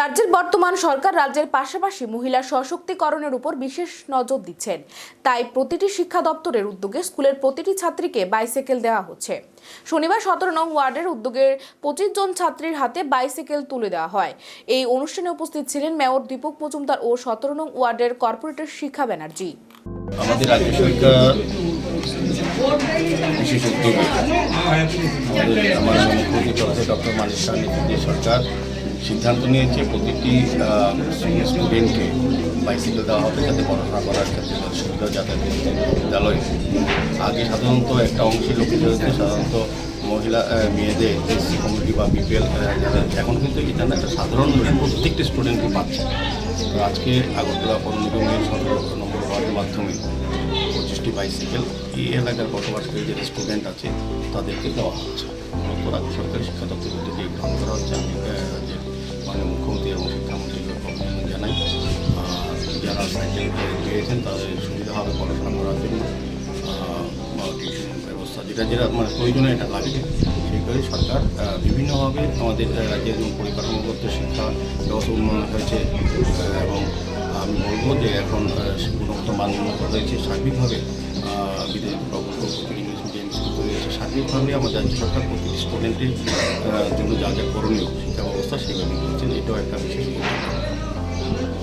রাজ্যের বর্তমান সরকার রাজ্যের পাশাপাশি মহিলা সশক্তিকরণের উপর বিশেষ নজর দিচ্ছেন। তাই প্রতিটি শিক্ষা দপ্তরের উদ্যোগে স্কুলের প্রতিটি ছাত্রীকে বাইসাইকেল দেওয়া হচ্ছে। শনিবার সতেরো নং ওয়ার্ডের উদ্যোগের পঁচিশ জন ছাত্রীর হাতে বাইসাইকেল তুলে দেওয়া হয়। এই অনুষ্ঠানে উপস্থিত ছিলেন মেয়র দীপক মজুমদার ও সতেরো নং ওয়ার্ডের কর্পোরেটর শিক্ষা ব্যানার্জি। আমাদের রাজ্য সরকার বিশেষ উদ্যোগে আমাদের আমার মুখ্যমন্ত্রী ডক্টর মানিক সরকার সিদ্ধান্ত নিয়েছে প্রতিটি স্টুডেন্টকে বাইসাইকেল দেওয়া হবে যাতে পড়াশোনা করার ক্ষেত্রে সুবিধা যাতায়াত করতে বিদ্যালয়ে আগে সাধারণত একটা অংশের হচ্ছে সাধারণত মহিলা মেয়েদের এসসি কমিউনিটি বা বিপিএল যারা এখন কিন্তু এটা না, একটা সাধারণ প্রত্যেকটি স্টুডেন্টকে পাচ্ছে। আজকে আগরতলা পৌর নিগমের সতেরো নম্বর ওয়ার্ডের মাধ্যমে পঁচিশটি বাইসাইকেল এই এলাকার বসবাসকারী যে স্টুডেন্ট আছে, তাদেরকে দেওয়া হচ্ছে। মূলত রাজ্য সরকারি শিক্ষা দপ্তর থেকে গ্রহণ করা হচ্ছে। যারা তাদের সুবিধা হবে পড়াশোনা করার জন্য বা ব্যবস্থা যেটা যেটা মানে প্রয়োজনে এটা লাগে সেই করে সরকার বিভিন্নভাবে আমাদের রাজ্যের পরিকাঠামোগত শিক্ষা ব্যবস্থা উন্নয়ন হয়েছে এবং আমি বলব যে এখন গুণগত মান উন্নত হয়েছে সার্বিকভাবে বিদেশি ইংলিশ মিডিয়াম স্কুল তৈরি সার্বিকভাবে আমাদের রাজ্য সরকার প্রতিটি স্টুডেন্টের জন্য যা যা করণীয় শিক্ষা ব্যবস্থা সেভাবে করছেন এটাও একটা বিশেষ।